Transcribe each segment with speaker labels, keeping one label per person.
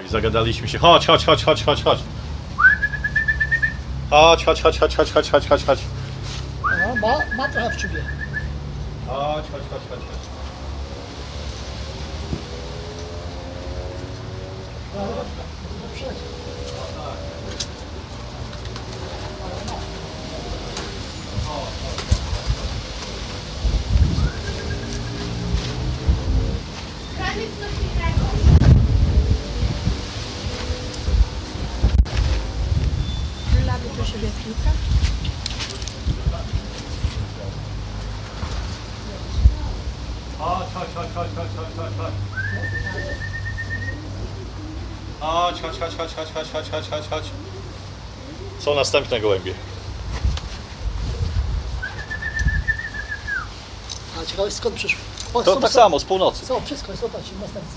Speaker 1: İ zagadaliśmy się. Chodź, chodź, chodź, chodź, chodź, chodź. Chodź, chodź, chodź, chodź, chodź, chodź, chodź, chodź, chodź.
Speaker 2: No, ma, ma trochę w czubie.
Speaker 1: Chodź, chodź, chodź, chodź, chodź.
Speaker 2: No, przecież.
Speaker 3: Prawie coś innego.
Speaker 4: Do siebie piłkę.
Speaker 1: Chodź, chodź, chodź, chodź, chodź, chodź, chodź, chodź. Chodź, chodź, chodź, chodź, chodź, chodź, chodź, chodź, chodź, chodź. Są następne gołębie.
Speaker 2: A ciekawe skąd przyszło. O,
Speaker 1: To
Speaker 2: są,
Speaker 1: tak
Speaker 2: są,
Speaker 1: samo, z północy.
Speaker 2: Są, wszystko, zobacz, następcy.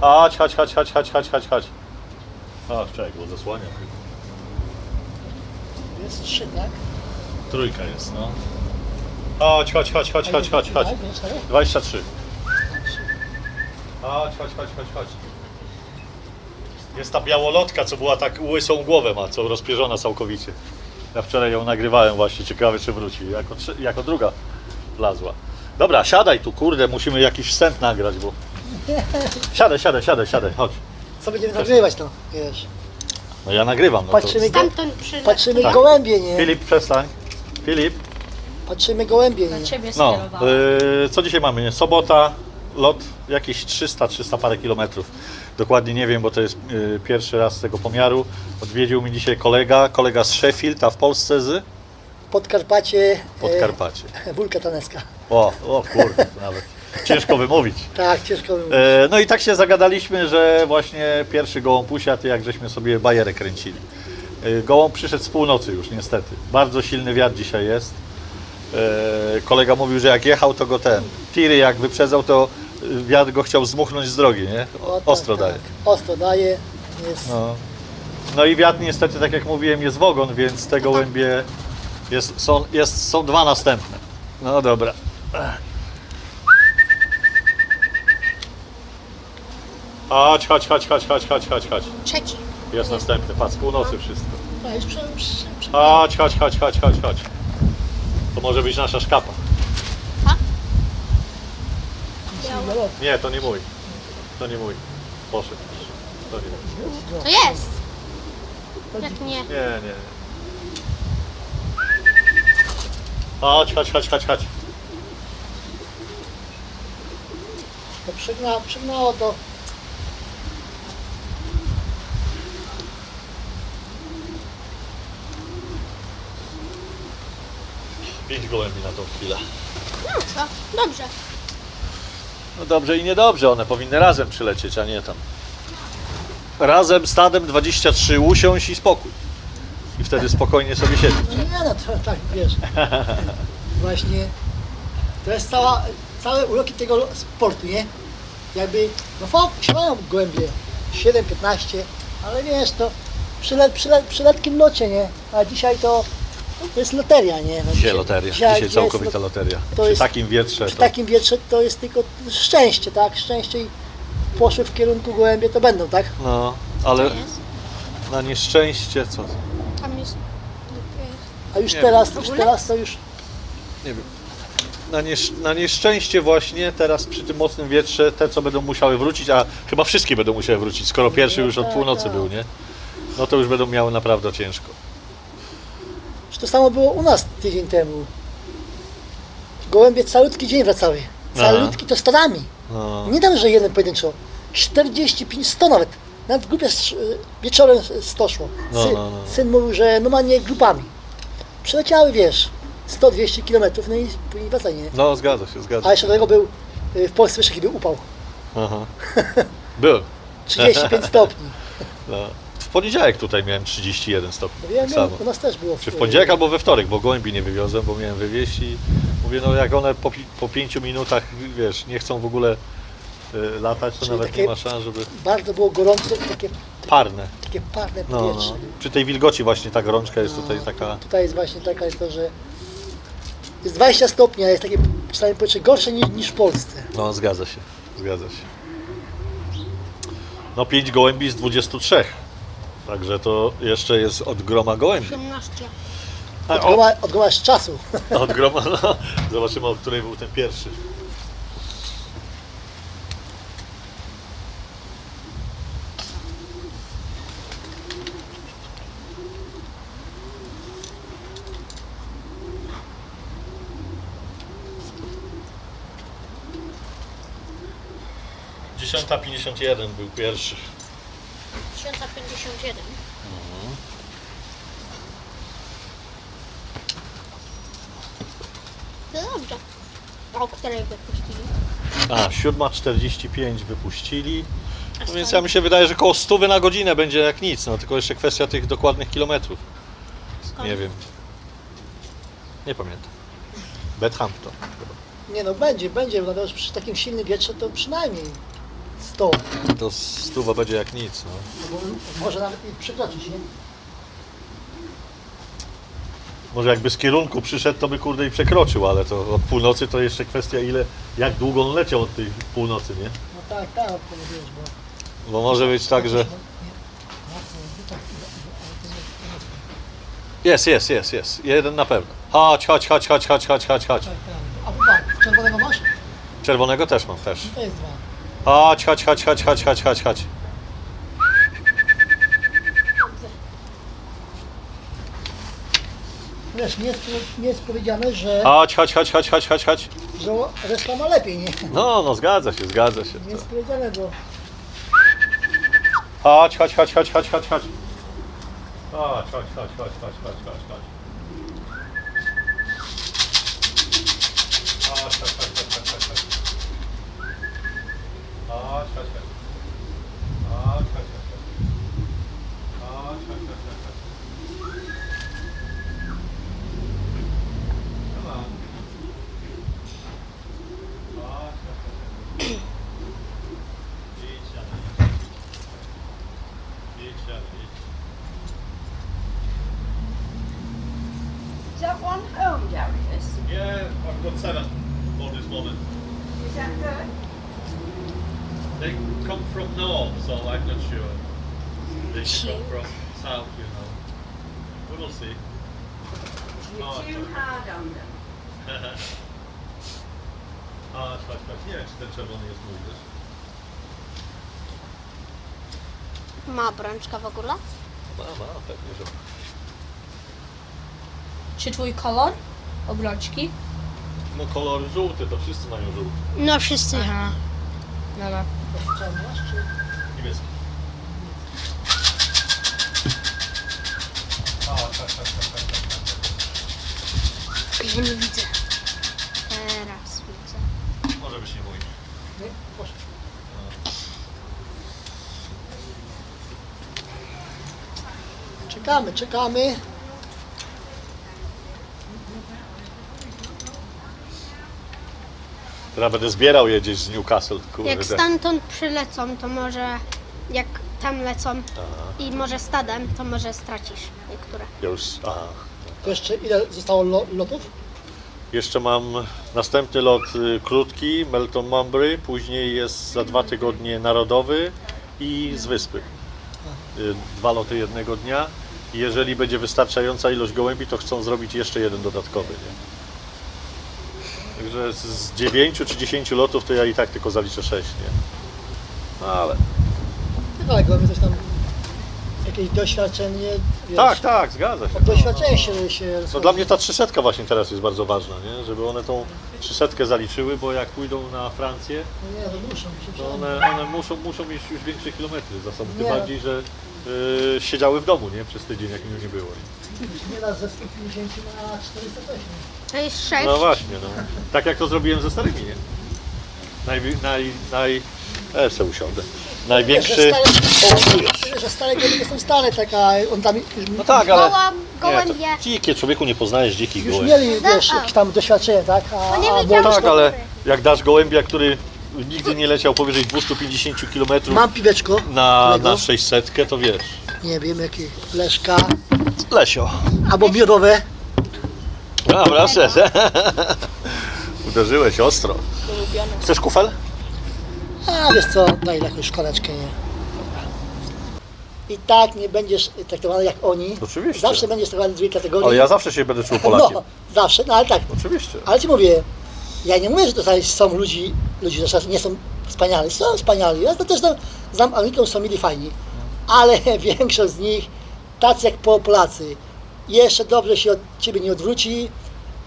Speaker 1: Chodź, chodź, chodź, chodź, chodź, chodź, chodź, chodź. Chodź, czekaj, bo zasłania.
Speaker 2: Jest trzy, tak?
Speaker 1: Trójka jest, no. Chodź, chodź, chodź, chodź, chodź, chodź, chodź.
Speaker 2: Tak, wiesz, tak?
Speaker 1: 23. Chodź, chodź, chodź, chodź, chodź. Jest ta białolotka, co była tak łysą głowę ma, co rozpierzona całkowicie. Ja wczoraj ją nagrywałem właśnie, ciekawe czy wróci. Jako, jako druga wlazła. Dobra, siadaj tu, kurde, musimy jakiś wstęp nagrać, bo... Siadaj, siadaj, siadaj, siadaj, chodź.
Speaker 2: Co będziemy nagrywać, no, wiesz.
Speaker 1: No ja nagrywam, no to...
Speaker 2: Patrzymy, go,
Speaker 3: Stamtąd
Speaker 2: patrzymy
Speaker 1: Tak.
Speaker 2: gołębie, nie?
Speaker 1: Filip, przestań. Filip,
Speaker 2: Patrzymy gołębie,
Speaker 4: Na
Speaker 2: nie?
Speaker 4: ciebie
Speaker 1: no,
Speaker 4: skierowałam.
Speaker 1: yy, co dzisiaj mamy? Nie? Sobota, lot jakieś 300, 300 parę kilometrów. Dokładnie nie wiem, bo to jest yy, pierwszy raz tego pomiaru. Odwiedził mi dzisiaj kolega, kolega z Sheffield, a w Polsce z
Speaker 2: Podkarpacie.
Speaker 1: Podkarpacie.
Speaker 2: E, Wólka Taneska.
Speaker 1: O, o kurde, to nawet ciężko wymówić.
Speaker 2: Tak, ciężko bym.
Speaker 1: E, No i tak się zagadaliśmy, że właśnie pierwszy gołąb usiadł, jak żeśmy sobie bajerę kręcili. E, Gołąb przyszedł z północy już niestety. Bardzo silny wiatr dzisiaj jest. E, Kolega mówił, że jak jechał, to go ten. Tiry jak wyprzedzał, to e, wiatr go chciał zmuchnąć z drogi, nie?
Speaker 2: O, tak,
Speaker 1: Ostro
Speaker 2: tak.
Speaker 1: daje.
Speaker 2: Ostro daje. Jest.
Speaker 1: No. no i wiatr niestety, tak jak mówiłem, jest w ogon, więc te gołębie jest, są, jest, są dwa następne. No dobra. Chodź, chodź, chodź, chodź, chodź, chodź, chodź, chodź.
Speaker 3: Trzeci.
Speaker 1: Jest następny, patrz, z północy wszystko.
Speaker 2: No, jest przy, przy, przy,
Speaker 1: Chodź, chodź, chodź, chodź, chodź, chodź. To może być nasza szkapa.
Speaker 2: przy,
Speaker 1: Nie, to nie mój. To nie mój. Poszedł. To nie mój.
Speaker 3: To jest. Jak nie.
Speaker 1: Nie, nie. Chodź, chodź, chodź, chodź, chodź.
Speaker 2: to przygnało, przygnało to.
Speaker 1: Pięć gołębi na tą chwilę.
Speaker 3: No co? Dobrze.
Speaker 1: No dobrze i niedobrze, one powinny razem przylecieć, a nie tam. Razem stadem 23 usiąść i spokój. I wtedy spokojnie sobie siedzieć.
Speaker 2: No nie no, to tak wiesz. Właśnie to jest cała, całe uroki tego sportu, nie? Jakby, no fok, siadają gołębie 7-15, ale wiesz, to przy, le, przy, le, przy letkim locie, nie? A dzisiaj to, to jest loteria, nie? No,
Speaker 1: Dzisiaj loteria, dzisiaj
Speaker 2: jest
Speaker 1: całkowita
Speaker 2: lo-
Speaker 1: loteria.
Speaker 2: to
Speaker 1: Przy
Speaker 2: jest-
Speaker 1: takim wietrze
Speaker 2: Przy
Speaker 1: to...
Speaker 2: takim wietrze to jest tylko szczęście, tak? Szczęście i poszły w kierunku gołębie, to będą, tak?
Speaker 1: No, ale
Speaker 3: jest.
Speaker 1: na nieszczęście co?
Speaker 3: Tam jest.
Speaker 2: A już
Speaker 1: Nie,
Speaker 2: teraz,
Speaker 3: w
Speaker 2: już teraz to już
Speaker 1: Nie wiem. Na, niesz, na nieszczęście właśnie teraz przy tym mocnym wietrze te co będą musiały wrócić, a chyba wszystkie będą musiały wrócić, skoro pierwszy
Speaker 2: No
Speaker 1: już od
Speaker 2: tak,
Speaker 1: północy
Speaker 2: tak.
Speaker 1: był, nie? No to już będą miały naprawdę ciężko.
Speaker 2: To samo było u nas tydzień temu. Gołębie calutki dzień wracały. Calutki to stadami.
Speaker 1: No.
Speaker 2: Nie dam, że jeden pojedynczo. 45, 100 nawet. Nawet grupie sz- wieczorem 100 szło.
Speaker 1: No,
Speaker 2: Syn,
Speaker 1: no, no.
Speaker 2: syn mówił, że normalnie grupami. Przeleciały, wiesz, 100-200 km, no i później wracali, nie?
Speaker 1: no zgadza się, zgadza
Speaker 2: A
Speaker 1: się.
Speaker 2: jeszcze do tego był, y, w Polsce wiesz jaki był upał.
Speaker 1: Aha. Był.
Speaker 2: 35 stopni.
Speaker 1: No. W poniedziałek tutaj miałem 31 stopni.
Speaker 2: No wiem,
Speaker 1: tak samo.
Speaker 2: u nas też było.
Speaker 1: Czy w poniedziałek albo we wtorek, bo gołębi nie wywiozłem, bo miałem wywieźć i mówię, no jak one po, po pięciu minutach, wiesz, nie chcą w ogóle y, latać, to
Speaker 2: Czyli
Speaker 1: nawet nie ma szans, żeby...
Speaker 2: Bardzo było gorąco, takie,
Speaker 1: Parne.
Speaker 2: takie parne
Speaker 1: No,
Speaker 2: powietrze.
Speaker 1: no. Przy tej wilgoci właśnie ta gorączka jest tutaj taka...
Speaker 2: Tutaj jest właśnie taka jest to, że jest 20 stopni, a jest takie przynajmniej powietrze gorsze niż, niż w Polsce.
Speaker 1: No, zgadza się. zgadza się. No 5 gołębi z 23. Także to jeszcze jest od groma gołębi.
Speaker 3: 18.
Speaker 1: A,
Speaker 2: Od
Speaker 1: o,
Speaker 2: goła, od goła z czasu.
Speaker 1: od groma, no. Zobaczymy, o której był ten pierwszy. Dziesiąta pięćdziesiąt jeden był pierwszy.
Speaker 3: 1051. No dobrze. A o której wypuścili?
Speaker 1: A, 7.45 wypuścili. No więc ja mi się wydaje, że koło 100 na godzinę będzie jak nic, no tylko jeszcze kwestia tych dokładnych kilometrów.
Speaker 3: Skąd?
Speaker 1: Nie wiem. Nie pamiętam. Bedhampton.
Speaker 2: Nie no, będzie, będzie, no wiesz, przy takim silnym wietrze to przynajmniej 100,
Speaker 1: To stuwa będzie jak nic, no.
Speaker 2: bo może nawet i przekroczyć, nie?
Speaker 1: Może jakby z kierunku przyszedł, to by kurde i przekroczył, ale to od północy to jeszcze kwestia ile, jak długo on leciał od tej północy, nie?
Speaker 2: No tak, tak, wiesz, bo...
Speaker 1: Bo może być tak, że...
Speaker 2: No,
Speaker 1: Jest, jest, jest, jest. Jeden na pewno. Chodź, chodź, chodź, chodź, chodź, chodź, chodź, chodź.
Speaker 2: Tak, tak. A tak, czerwonego masz?
Speaker 1: Czerwonego też mam, też.
Speaker 2: To jest dwa.
Speaker 1: Chodź, chodź, chodź, chodź, chodź, chodź, chodź, chodź.
Speaker 2: Wiesz, nie jest, nie jest powiedziane, że,
Speaker 1: Chodź, chodź, chodź, chodź, chodź, chodź, chodź.
Speaker 2: że reszta ma lepiej, nie?
Speaker 1: No, no zgadza się, zgadza się.
Speaker 2: Nie jest powiedziane, bo
Speaker 1: Chodź, chodź, chodź, chodź, chodź, chodź, chodź. Chodź, chodź, chodź, chodź, chodź, chodź, chodź, chodź. Chodź, Спасибо. Come from south, you know. We will see.
Speaker 5: You're
Speaker 1: Oh,
Speaker 5: too
Speaker 1: okay.
Speaker 5: hard on them.
Speaker 1: A, chodź, chodź. Nie wiem, czy ten czerwony jest mój też.
Speaker 3: Ma obrączka w ogóle?
Speaker 1: Ma, ma, pewnie, że...
Speaker 4: Czy twój kolor obrączki?
Speaker 1: No kolor żółty, to wszyscy mają żółty.
Speaker 3: No wszyscy.
Speaker 4: Aha. Dobra.
Speaker 2: czarny masz, czy...
Speaker 1: Niebieski. A, tak, tak, tak, tak, tak, tak.
Speaker 3: Ja nie widzę. Teraz widzę.
Speaker 1: Może być nie mój.
Speaker 2: Nie? Proszę. Czekamy, czekamy.
Speaker 1: Teraz będę zbierał je gdzieś z Newcastle, kurde.
Speaker 3: Jak stamtąd przylecą, to może jak tam lecą
Speaker 1: Aha,
Speaker 3: i może stadem, to może stracisz niektóre.
Speaker 1: ja już, aha.
Speaker 2: To jeszcze ile zostało lo, lotów?
Speaker 1: Jeszcze mam następny lot y, krótki, Melton Mumbury, później jest za dwa tygodnie narodowy i z wyspy. Y, Dwa loty jednego dnia. I Jeżeli będzie wystarczająca ilość gołębi, to chcą zrobić jeszcze jeden dodatkowy. Nie? Także z- z 9 czy 10 lotów to ja i tak tylko zaliczę 6. Nie? No ale.
Speaker 2: No ale mamy coś tam, jakieś doświadczenie, wiesz,
Speaker 1: Tak, tak, zgadza się.
Speaker 2: od doświadczenia się, się
Speaker 1: No dla mnie ta trzysetka właśnie teraz jest bardzo ważna, nie? żeby one tą trzysetkę zaliczyły, bo jak pójdą na Francję,
Speaker 2: No nie, to muszą się
Speaker 1: to one, one muszą, muszą mieć już większe kilometry za sobą, tym
Speaker 2: Nie.
Speaker 1: bardziej, że y, siedziały w domu nie? przez tydzień, jak mnie nie było.
Speaker 2: Nie raz ze 150 na 400 też, nie?
Speaker 3: To jest 6.
Speaker 1: No właśnie, no. tak jak to zrobiłem ze starymi, nie? Naj, naj, naj, e, se usiądę. Największy...
Speaker 2: Że
Speaker 1: O,
Speaker 2: stare,
Speaker 1: tu jest.
Speaker 2: wiesz, że stare gołębie są stare, taka, on tam
Speaker 1: No tak, ale... Nie,
Speaker 3: gołębie.
Speaker 1: to dzikie, człowieku nie poznajesz dzikich
Speaker 2: już
Speaker 1: gołębi.
Speaker 2: mieli,
Speaker 3: Da-
Speaker 2: wiesz,
Speaker 3: a.
Speaker 2: jakieś tam doświadczenie, tak? A,
Speaker 3: No nie
Speaker 2: a
Speaker 3: wiedziałam,
Speaker 2: młodzi
Speaker 1: Tak, ale jak dasz gołębia, który nigdy nie leciał powyżej 250 km
Speaker 2: Mam piweczko,
Speaker 1: na, na 600, to wiesz.
Speaker 2: nie wiem, jakie, leszka,
Speaker 1: Lesio.
Speaker 2: albo miodowe.
Speaker 1: No proszę. Uderzyłeś ostro. Chcesz kufel?
Speaker 2: A wiesz co, daj jakąś szkoleczkę, nie? I tak nie będziesz traktowany jak oni.
Speaker 1: Oczywiście.
Speaker 2: Zawsze będziesz traktowany w drugiej kategorii.
Speaker 1: Ale ja zawsze się będę czuł Polakiem.
Speaker 2: No, zawsze, no ale tak.
Speaker 1: Oczywiście.
Speaker 2: Ale ci mówię, ja nie mówię, że tutaj są ludzi, ludzie zresztą nie są wspaniali, są wspaniali. Ja to też znam, znam Anglików, są mieli fajni, ale większość z nich, tacy jak po Polacy, jeszcze dobrze się od ciebie nie odwróci,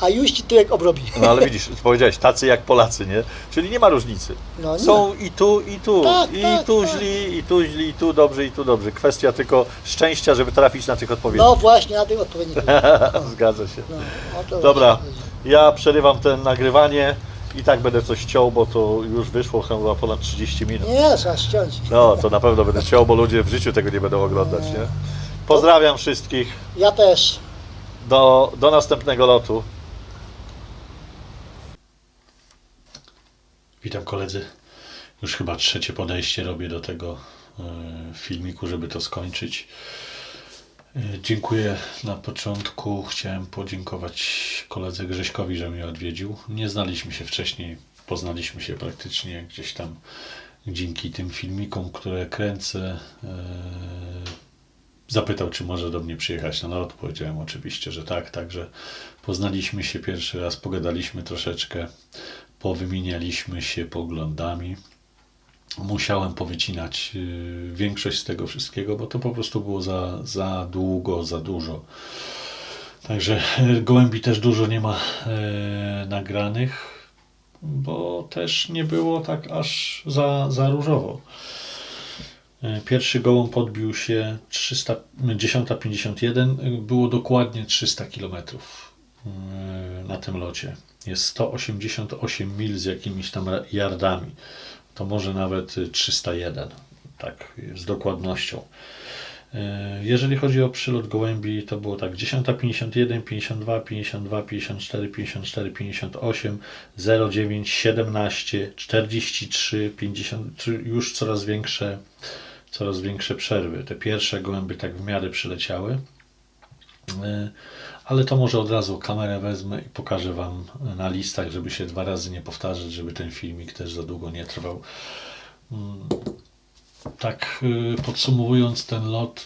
Speaker 2: a już ci tyłek obrobi.
Speaker 1: No ale widzisz, powiedziałeś, tacy jak Polacy, nie? Czyli nie ma różnicy.
Speaker 2: No, nie.
Speaker 1: Są i tu, i tu.
Speaker 2: Tak,
Speaker 1: I
Speaker 2: tak,
Speaker 1: tu
Speaker 2: tak.
Speaker 1: źli, i tu źli, i tu dobrzy, i tu dobrzy. Kwestia tylko szczęścia, żeby trafić na tych odpowiednich.
Speaker 2: No właśnie, na tych odpowiednich. No,
Speaker 1: Zgadza się.
Speaker 2: no,
Speaker 1: Dobra, ja przerywam ten nagrywanie i tak będę coś ciął, bo to już wyszło chyba ponad 30 minut.
Speaker 2: Nie, trzeba ściąć.
Speaker 1: No, to na pewno będę ciął, bo ludzie w życiu tego nie będą oglądać, nie? Pozdrawiam wszystkich.
Speaker 2: Ja też.
Speaker 1: Do, do następnego lotu. Witam koledzy. Już chyba trzecie podejście robię do tego e, filmiku, żeby to skończyć. E, Dziękuję na początku. Chciałem podziękować koledze Grześkowi, że mnie odwiedził. Nie znaliśmy się wcześniej. Poznaliśmy się praktycznie gdzieś tam dzięki tym filmikom, które kręcę. E, zapytał, czy może do mnie przyjechać na lot. Powiedziałem oczywiście, że tak. Także poznaliśmy się pierwszy raz, pogadaliśmy troszeczkę, powymienialiśmy się poglądami. Musiałem powycinać y, większość z tego wszystkiego, bo to po prostu było za, za długo, za dużo. Także e, gołębi też dużo nie ma e, nagranych, bo też nie było tak aż za, za różowo. Pierwszy gołąb podbił się 300, 10.51, było dokładnie 300 km na tym locie. Jest 188 mil z jakimiś tam yardami. To może nawet 301, tak, z dokładnością. E, Jeżeli chodzi o przylot gołębi, to było tak 10.51, 52, 52, 54, 54, 58, 09, 17, 43, 53, już coraz większe, coraz większe przerwy. Te pierwsze gołęby tak w miarę przyleciały. E, Ale to może od razu kamerę wezmę i pokażę Wam na listach, żeby się dwa razy nie powtarzać, żeby ten filmik też za długo nie trwał. Mm, Tak y, podsumowując ten lot,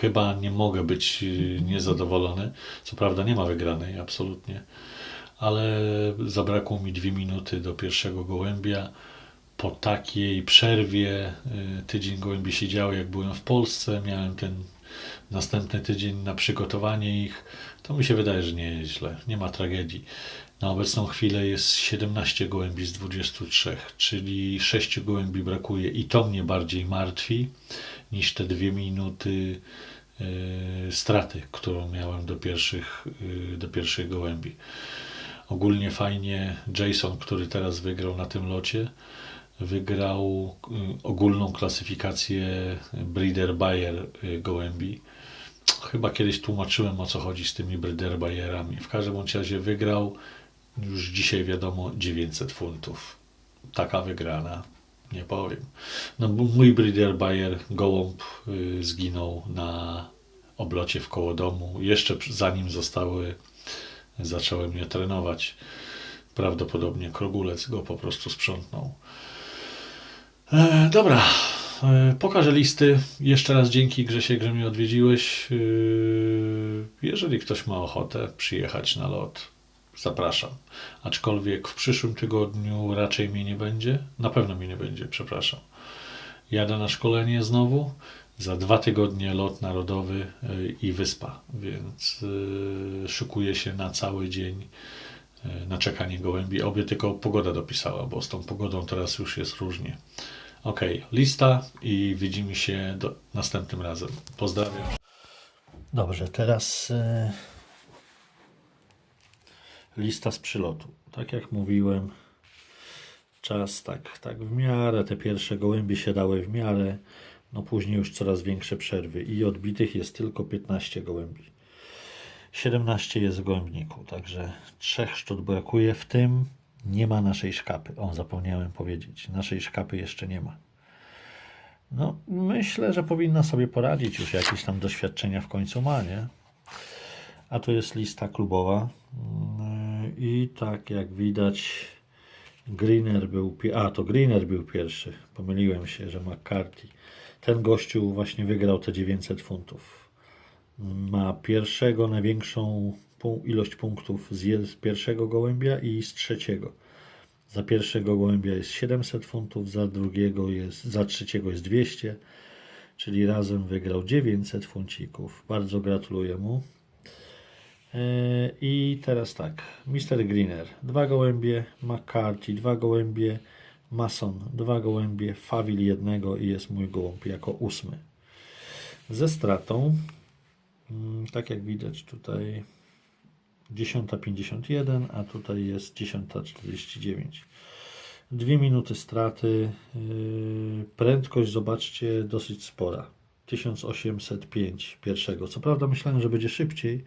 Speaker 1: chyba nie mogę być y, niezadowolony. Co prawda nie ma wygranej, absolutnie, ale zabrakło mi dwie minuty do pierwszego gołębia. Po takiej przerwie, tydzień gołębi siedziały jak byłem w Polsce, miałem ten następny tydzień na przygotowanie ich, to mi się wydaje, że nie jest źle, nie ma tragedii. Na obecną chwilę jest 17 gołębi z 23, czyli 6 gołębi brakuje i to mnie bardziej martwi niż te dwie minuty e, straty, którą miałem do pierwszych, e, do pierwszych gołębi. Ogólnie fajnie Jason, który teraz wygrał na tym locie, wygrał y, ogólną klasyfikację Breeder Bayer y, gołębi. Chyba kiedyś tłumaczyłem o co chodzi z tymi Breeder Bayerami. W każdym razie wygrał już dzisiaj wiadomo 900 funtów. Taka wygrana, nie powiem. No, mój Breeder Bayer gołąb y, zginął na oblocie w koło domu. Jeszcze zanim zostały, zacząłem je trenować. Prawdopodobnie krogulec go po prostu sprzątnął. E, dobra, e, pokażę listy. Jeszcze raz dzięki Grzesiek, że mnie odwiedziłeś. E, jeżeli ktoś ma ochotę przyjechać na lot, zapraszam. Aczkolwiek w przyszłym tygodniu raczej mnie nie będzie. Na pewno mnie nie będzie, przepraszam. Jadę na szkolenie znowu. Za dwa tygodnie lot narodowy e, i wyspa, więc e, szykuję się na cały dzień e, na czekanie gołębi. Obie tylko pogoda dopisała, bo z tą pogodą teraz już jest różnie. Ok, lista i widzimy się do, następnym razem. Pozdrawiam. Dobrze, teraz e, lista z przylotu. Tak jak mówiłem, czas tak, tak w miarę, te pierwsze gołębie się dały w miarę, no później już coraz większe przerwy i odbitych jest tylko 15 gołębi. 17 jest w gołębniku, także trzech szczot brakuje, w tym nie ma naszej szkapy. O, zapomniałem powiedzieć, naszej szkapy jeszcze nie ma. No, myślę, że powinna sobie poradzić, już jakieś tam doświadczenia w końcu ma, nie? A to jest lista klubowa. Mm, I tak jak widać, Greener był, a to Greener był pierwszy, pomyliłem się, że McCarthy. Ten gościu właśnie wygrał te 900 funtów. Ma pierwszego, największą ilość punktów z, pierwszego gołębia i z trzeciego. Za pierwszego gołębia jest 700 funtów, za drugiego jest, za trzeciego jest 200, czyli razem wygrał 900 funcików. Bardzo gratuluję mu. E, I teraz tak, Mr. Greener, dwa gołębie, McCarthy, dwa gołębie, Mason, dwa gołębie, Fawil jednego i jest mój gołąb jako ósmy. Ze stratą, mm, tak jak widać tutaj 10.51, a tutaj jest 10.49. Dwie minuty straty, yy, prędkość zobaczcie dosyć spora. 1805 pierwszego. Co prawda myślałem, że będzie szybciej,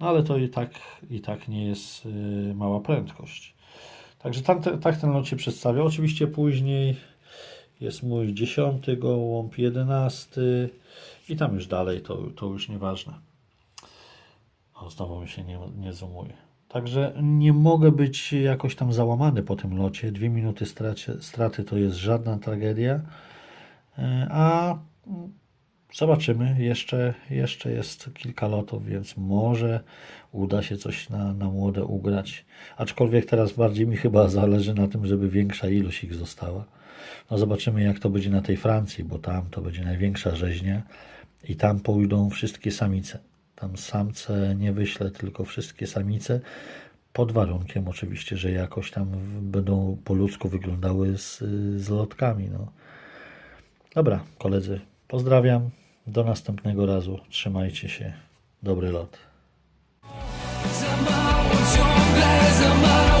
Speaker 1: no ale to i tak, i tak nie jest y, mała prędkość. Także tam, tak ten lot się przedstawia. Oczywiście później jest mój dziesiąty gołąb, jedenasty i tam już dalej to, to już nieważne. Znowu mi się nie, nie zoomuje. Także nie mogę być jakoś tam załamany po tym locie. Dwie minuty straty to jest żadna tragedia. E, A Zobaczymy. Jeszcze, jeszcze jest kilka lotów, więc może uda się coś na, na młode ugrać. Aczkolwiek teraz bardziej mi chyba zależy na tym, żeby większa ilość ich została. No zobaczymy, jak to będzie na tej Francji, bo tam to będzie największa rzeźnia i tam pójdą wszystkie samice. Tam samce nie wyślę, tylko wszystkie samice. Pod warunkiem oczywiście, że jakoś tam będą po ludzku wyglądały z, z lotkami. No. Dobra, koledzy, pozdrawiam. Do następnego razu. Trzymajcie się. Dobry lot.
Speaker 6: Za mało ciągle, za mało